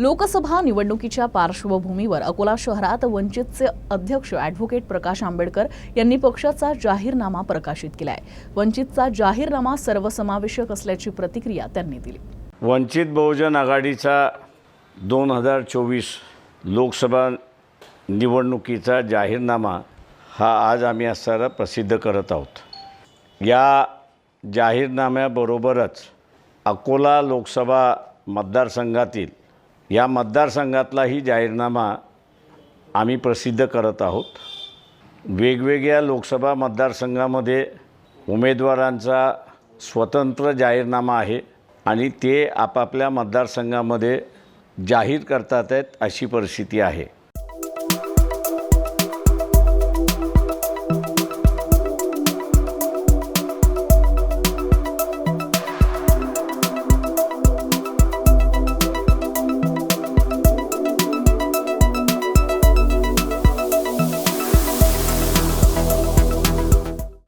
लोकसभा निवडणुकीच्या पार्श्वभूमीवर अकोला शहरात वंचितचे अध्यक्ष ॲडव्होकेट प्रकाश आंबेडकर यांनी पक्षाचा जाहीरनामा प्रकाशित केला आहे वंचितचा जाहीरनामा सर्वसमावेशक असल्याची प्रतिक्रिया त्यांनी दिली. वंचित बहुजन आघाडीचा दोन हजार चोवीस लोकसभा निवडणुकीचा जाहीरनामा हा आज आम्ही असताना प्रसिद्ध करत आहोत. या जाहीरनाम्याबरोबरच अकोला लोकसभा मतदारसंघातील या मतदारसंघातलाही जाहीरनामा आम्ही प्रसिद्ध करत आहोत. वेगवेगळ्या लोकसभा मतदारसंघामध्ये उमेदवारांचा स्वतंत्र जाहीरनामा आहे आणि ते आपापल्या मतदारसंघामध्ये जाहीर करतात आहेत अशी परिस्थिती आहे.